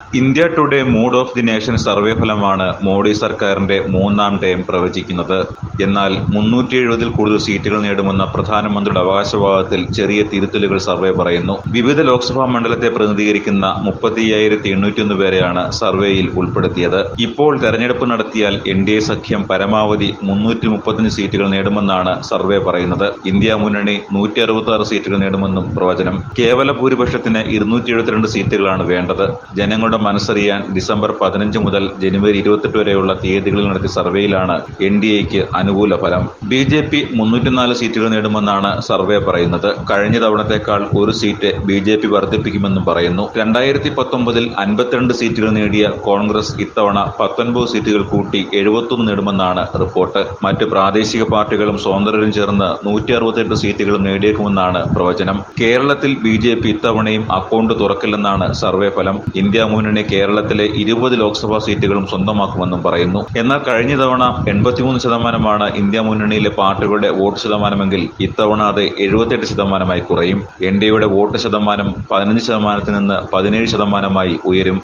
India Today mood of the nation survey ഫലമാണ് മോഡി സർക്കാരിന്റെ മൂന്നാം ടേം പ്രവചിക്കുന്നത്. എന്നാൽ മുന്നൂറ്റി എഴുപതിൽ കൂടുതൽ സീറ്റുകൾ നേടുമെന്ന പ്രധാനമന്ത്രിയുടെ അവകാശവാദത്തിൽ ചെറിയ തിരുത്തലുകൾ സർവേ പറയുന്നു. വിവിധ ലോക്സഭാ മണ്ഡലത്തെ പ്രതിനിധീകരിക്കുന്ന മുപ്പത്തിയ്യായിരത്തി എണ്ണൂറ്റിയൊന്ന് പേരെയാണ് സർവേയിൽ ഉൾപ്പെടുത്തിയത്. ഇപ്പോൾ തെരഞ്ഞെടുപ്പ് നടത്തിയാൽ എൻ ഡി എ സഖ്യം പരമാവധി മുന്നൂറ്റി സീറ്റുകൾ നേടുമെന്നാണ് സർവേ പറയുന്നത്. ഇന്ത്യ മുന്നണി നൂറ്റി അറുപത്തി ആറ് സീറ്റുകൾ നേടുമെന്നും പ്രവചനം. കേവല ഭൂരിപക്ഷത്തിന് ഇരുന്നൂറ്റി എഴുപത്തിരണ്ട് സീറ്റുകളാണ് വേണ്ടത്. ജനങ്ങളുടെ മനസ്സറിയാൻ ഡിസംബർ പതിനഞ്ച് മുതൽ ജനുവരി ഇരുപത്തെട്ട് വരെയുള്ള തീയതികളിൽ നടത്തിയ സർവേയിലാണ് എൻ ഡി എക്ക് അനുകൂല ഫലം. ബി ജെ പി മുന്നൂറ്റിനാല് സീറ്റുകൾ നേടുമെന്നാണ് സർവേ പറയുന്നത്. കഴിഞ്ഞ തവണത്തേക്കാൾ ഒരു സീറ്റ് ബി ജെ പി വർദ്ധിപ്പിക്കുമെന്നും പറയുന്നു. രണ്ടായിരത്തി പത്തൊമ്പതിൽ അൻപത്തിരണ്ട് സീറ്റുകൾ നേടിയ കോൺഗ്രസ് ഇത്തവണ പത്തൊൻപത് സീറ്റുകൾ കൂട്ടി എഴുപത്തൊന്ന് നേടുമെന്നാണ് റിപ്പോർട്ട്. മറ്റ് പ്രാദേശിക പാർട്ടികളും സ്വതന്ത്രരും ചേർന്ന് നൂറ്റി അറുപത്തെട്ട് സീറ്റുകളും നേടിയേക്കുമെന്നാണ് പ്രവചനം. കേരളത്തിൽ ബി ജെ പി ഇത്തവണയും അക്കൗണ്ട് തുറക്കില്ലെന്നാണ് സർവേ ഫലം. ഇന്ത്യ മുന്നണി കേരളത്തിലെ ഇരുപത് ലോക്സഭാ സീറ്റുകളും സ്വന്തമാക്കുമെന്നും പറയുന്നു. എന്നാൽ കഴിഞ്ഞ തവണ എൺപത്തിമൂന്ന് ശതമാനമാണ് ഇന്ത്യ മുന്നണിയിലെ പാർട്ടികളുടെ വോട്ട് ശതമാനമെങ്കിൽ ഇത്തവണ അത് എഴുപത്തെട്ട് ശതമാനമായി കുറയും. എൻ ഡി എയുടെ വോട്ട് ശതമാനം പതിനഞ്ച് ശതമാനത്തിൽ നിന്ന് പതിനേഴ് ശതമാനമായി ഉയരും.